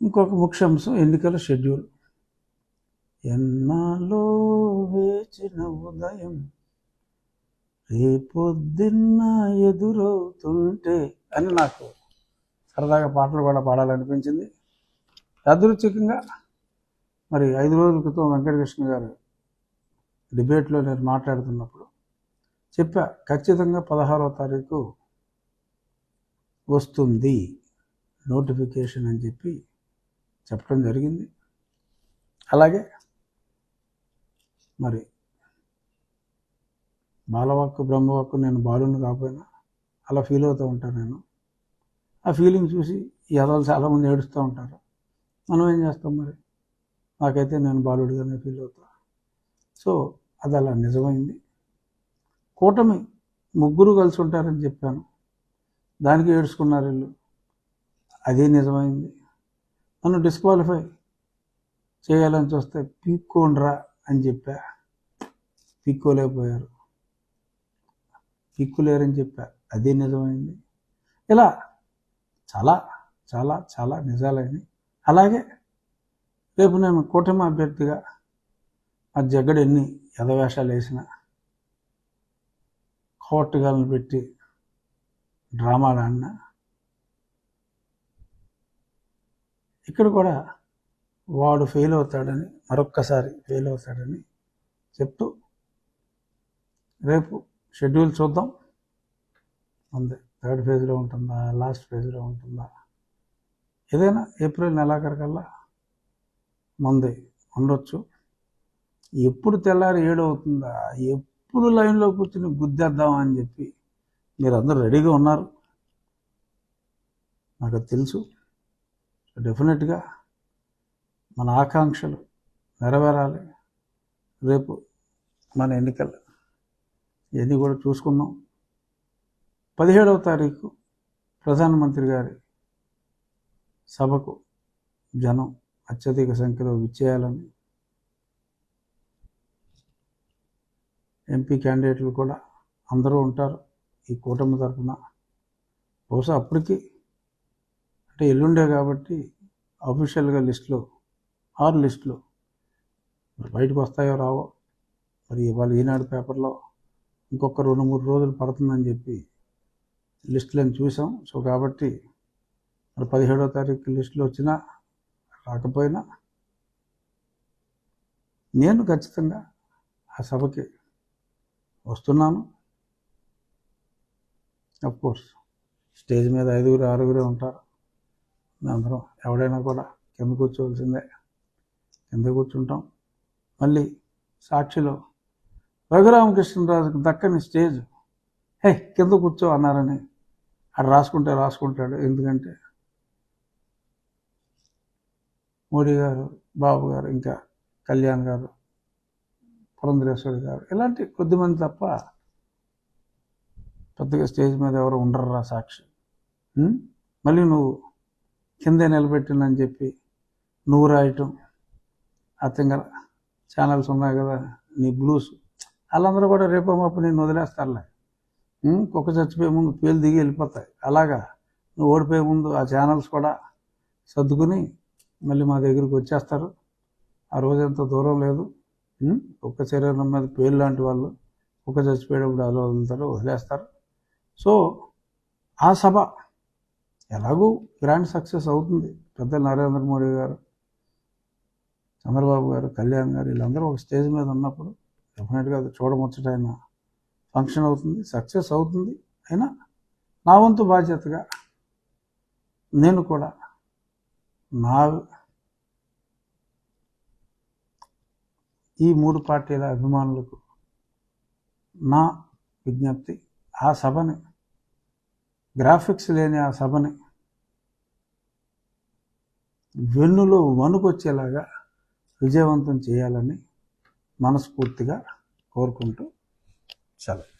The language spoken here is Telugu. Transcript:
ఇంకొక ముఖ్య అంశం ఎన్నికల షెడ్యూల్. ఎన్నాలో వేచిన ఉదయం రేపొద్దున్న ఎదురవుతుంటే అని నాకు సరదాగా పాటలు కూడా పాడాలనిపించింది. యాదృచ్ఛికంగా మరి ఐదు రోజుల క్రితం వెంకటకృష్ణ గారు డిబేట్లో నేను మాట్లాడుతున్నప్పుడు చెప్పా ఖచ్చితంగా పదహారవ తారీఖు వస్తుంది నోటిఫికేషన్ అని చెప్పి చెప్పడం జరిగింది. అలాగే మరి బాలవాక్కు బ్రహ్మవాక్కు నేను బాలుని కాకపోయినా అలా ఫీల్ అవుతూ ఉంటాను నేను. ఆ ఫీలింగ్ చూసి ఈ చాలామంది ఏడుస్తూ ఉంటారు. మనం ఏం చేస్తాం మరి? నాకైతే నేను బాలుడిగానే ఫీల్ అవుతా. సో అది అలా నిజమైంది. కూటమి ముగ్గురు కలిసి ఉంటారని చెప్పాను. దానికి ఏడుచుకున్నారు వీళ్ళు. అదే నిజమైంది. నన్ను డిస్క్వాలిఫై చేయాలని చూస్తే పీక్కోండ్రా అని చెప్పా. పీక్కోలేకపోయారు. పీక్కులేరని చెప్పా. అదే నిజమైంది. ఇలా చాలా చాలా చాలా నిజాలైనవి అలాగే రేపు నేను కూటమి అభ్యర్థిగా మా జగ్గడు ఎన్ని యథవేషాలు వేసినా కోర్టుగాలను పెట్టి డ్రామాలు ఆడినా ఇక్కడ కూడా వాడు ఫెయిల్ అవుతాడని మరొక్కసారి ఫెయిల్ అవుతాడని చెప్తూ రేపు షెడ్యూల్ చూద్దాం. ఉంది థర్డ్ ఫేజ్లో ఉంటుందా లాస్ట్ ఫేజ్లో ఉంటుందా? ఏదైనా ఏప్రిల్ నెలాఖరికల్లా మంది ఉండొచ్చు. ఎప్పుడు తెల్లారి ఏడు అవుతుందా ఎప్పుడు లైన్లో కూర్చుని గుద్దేద్దాం అని చెప్పి మీరు అందరూ రెడీగా ఉన్నారు. నాకు తెలుసు. డెఫినెట్గా మన ఆకాంక్షలు నెరవేరాలి. రేపు మన ఎన్నికలు ఇవన్నీ కూడా చూసుకుందాం. పదిహేడవ తారీఖు ప్రధానమంత్రి గారి సభకు జనం అత్యధిక సంఖ్యలో విచ్చేయాలని ఎంపీ క్యాండిడేట్లు కూడా అందరూ ఉంటారు ఈ కూటమి తరఫున. బహుశా అప్పటికి అంటే ఎల్లుండే కాబట్టి అఫీషియల్గా లిస్టులో ఆరు లిస్టులు మరి బయటకు వస్తాయో రావో మరి ఇవాళ ఈనాడు పేపర్లో ఇంకొక రెండు మూడు రోజులు పడుతుందని చెప్పి లిస్టులను చూసాం. సో కాబట్టి మరి పదిహేడో తారీఖు లిస్టులు వచ్చినా రాకపోయినా నేను ఖచ్చితంగా ఆ సభకి వస్తున్నాను. కోర్స్ స్టేజ్ మీద ఐదుగురు ఆరుగురే ఉంటారు. అందరం ఎవడైనా కూడా కింద కూర్చోవలసిందే. కింద కూర్చుంటాం. మళ్ళీ సాక్షిలో రఘురామకృష్ణరాజుకు దక్కని స్టేజ్. హే కింద కూర్చో అన్నారని. అక్కడ రాసుకుంటే రాసుకుంటాడు. ఎందుకంటే మోడీ గారు బాబు గారు ఇంకా కళ్యాణ్ గారు పురంధరేశ్వరి గారు ఇలాంటి కొద్దిమంది తప్ప పెద్దగా స్టేజ్ మీద ఎవరు ఉండరురా సాక్షి. మళ్ళీ నువ్వు కిందే నిలబెట్టినని చెప్పి నువ్వు రాయటం. ఆ ఛానల్స్ ఉన్నాయి కదా నీ బ్లూస్ వాళ్ళందరూ కూడా రేపో మాపు నేను వదిలేస్తారులే. కుక్క చచ్చిపోయే ముందు పేలు దిగి వెళ్ళిపోతాయి. అలాగా నువ్వు ఓడిపోయే ముందు ఆ ఛానల్స్ కూడా సర్దుకుని మళ్ళీ మా దగ్గరికి వచ్చేస్తారు. ఆ రోజు ఎంత దూరం లేదు. కుక్క శరీరం మీద పేలు లాంటి వాళ్ళు కుక్క చచ్చిపోయేటప్పుడు అలా వదులుతారు వదిలేస్తారు. సో ఆ సభ ఎలాగూ గ్రాండ్ సక్సెస్ అవుతుంది. పెద్ద నరేంద్ర మోడీ గారు చంద్రబాబు గారు కళ్యాణ్ గారు వీళ్ళందరూ ఒక స్టేజ్ మీద ఉన్నప్పుడు డెఫినెట్గా అది చూడముచ్చటైన ఫంక్షన్ అవుతుంది సక్సెస్ అవుతుంది. అయినా నా వంతు బాధ్యతగా నేను కూడా నా ఈ మూడు పార్టీల అభిమానులకు నా విజ్ఞప్తి ఆ సభని గ్రాఫిక్స్ లేని ఆ సభని వెన్నులో వణుకొచ్చేలాగా విజయవంతం చేయాలని మనస్ఫూర్తిగా కోరుకుంటూ సెలవు.